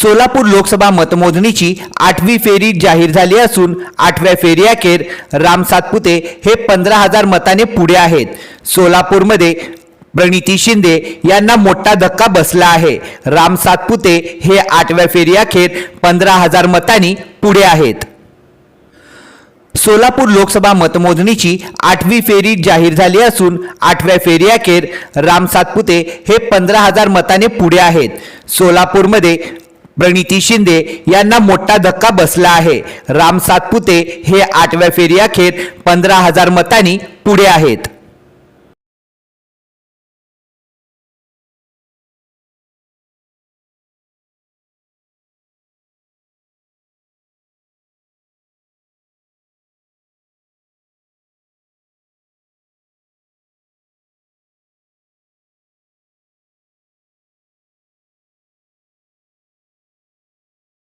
सोलापूर लोकसभा मतमोजणीची आठवी फेरी जाहीर झाली असून आठव्या फेरीअखेर राम सातपुते हे पंधरा हजार मताने पुढे आहेत. सोलापूरमध्ये प्रणिती शिंदे यांना मोठा धक्का बसला आहे. राम सातपुते हे आठव्या फेरीअखेर पंधरा हजार मतांनी पुढे आहेत. सोलापूर लोकसभा मतमोजणीची आठवी फेरी जाहीर झाली असून आठव्या फेरीअखेर राम सातपुते हे पंधरा हजार मताने पुढे आहेत. सोलापूरमध्ये प्रणिती शिंदे यांना मोठा धक्का बसला आहे. राम सातपुते हे आठव्या फेरीअखेर पंधरा हजार मतांनी पुढे आहेत.